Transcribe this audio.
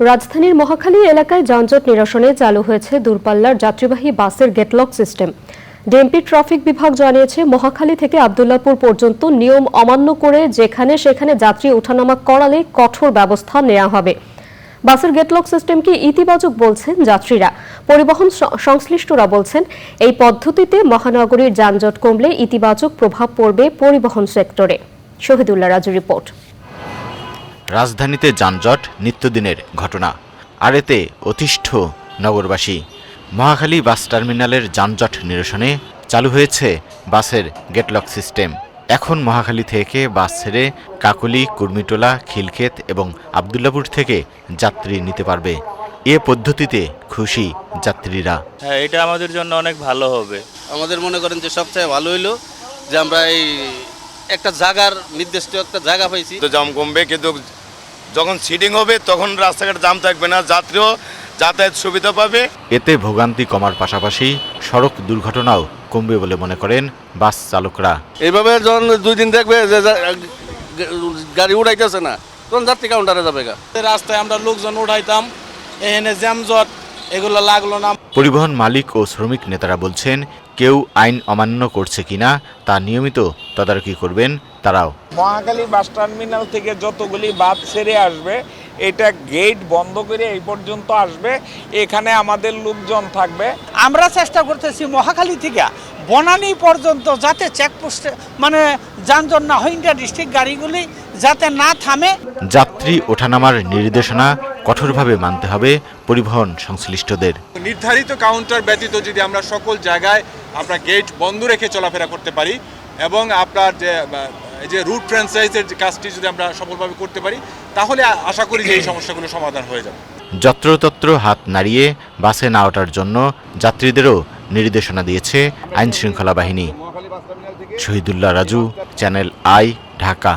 রাজধানীর মহাখালী এলাকায় যানজট নিরসনে চালু হয়েছে দূরপাল্লার যাত্রীবাহী বাসের গেটলক সিস্টেম। ডিএমপি ট্রাফিক বিভাগ জানিয়েছে, মহাখালী থেকে আবদুল্লাপুর পর্যন্ত নিয়ম অমান্য করে যেখানে সেখানে যাত্রী ওঠানামা করালে কঠোর ব্যবস্থা নেওয়া হবে। বাসের গেটলক সিস্টেমকে ইতিবাচক বলছেন যাত্রীরা? পরিবহন সংশ্লিষ্টরা বলছেন, এই পদ্ধতিতে মহানগরীর যানজট কমলে ইতিবাচক প্রভাব পড়বে পরিবহন সেক্টরে। শহীদুল্লাহ রাজু রিপোর্ট। রাজধানীতে যানজট নিত্যদিনের ঘটনা। আর এতে অতিষ্ঠ নগরবাসী। মহাখালী বাস টার্মিনালের যানজট নিরসনে চালু হয়েছে বাসের গেটলক সিস্টেম। এখন মহাখালী থেকে বাস ছেড়ে কাকুলি কুর্মিটোলা খিলক্ষেত এবং আবদুল্লাপুর থেকে যাত্রী নিতে পারবে। এ পদ্ধতিতে খুশি যাত্রীরা। হ্যাঁ এটা আমাদের জন্য অনেক ভালো হবে। আমাদের মনে করেন যে সবচেয়ে ভালো হইল যে আমরা এই একটা জায়গার নির্দিষ্ট একটা জায়গা পাইছি তো জাম কমবে কিন্তু যখন সিটিং হবে তখন রাস্তাঘাট জাম থাকবে না। যাত্রীও যাতায়াত সুবিধা পাবে। এতে ভোগান্তি কমার পাশাপাশি সড়ক দুর্ঘটনাও কমবে বলে মনে করেন বাস চালকরা। এইভাবে যখন দুই দিন দেখবে যে যা- গাড়ি উড়াইতেছে না তখন যাত্রী কাউন্টারে যাবে গা। রাস্তায় আমরা লোকজন উঠাইতাম এখানে জ্যামজট এগুলো লাগল না। পরিবহন মালিক ও শ্রমিক নেতারা বলছেন কেউ আইন অমান্য করছে কিনা তা নিয়মিত তদারকি করবেন তারাও। মহাখালী বাস টার্মিনাল থেকে যতগুলি বাস ছেড়ে আসবে এটা গেট বন্ধ করে এই পর্যন্ত আসবে এখানে আমাদের লোকজন থাকবে। আমরা চেষ্টা করতেছি মহাখালী থেকে বনানী পর্যন্ত যাতে চেকপোস্টে মানে যানজট না হয় ডিস্ট্রিক্ট গাড়িগুলি যাতে না থামে। যাত্রী ওঠানামার নির্দেশনা কঠোরভাবে মানতে হবে পরিবহন সংশ্লিষ্টদের। নির্ধারিত কাউন্টার ব্যতীত যদি আমরা সকল জায়গায় আমরা গেট বন্ধ রেখে চলাফেরা করতে পারি এবং আপনার যে যে রুট ফ্র্যাঞ্চাইজের কাজটি যদি আমরা সফলভাবে করতে পারি তাহলে আশা করি যে এই সমস্যাগুলো সমাধান হয়ে যাবে। যত্রতত্র হাত নাড়িয়ে বাসে না ওঠার জন্য যাত্রীদেরও নির্দেশনা দিয়েছে আইন শৃঙ্খলা বাহিনী। Shahidullah Raju channel I Dhaka.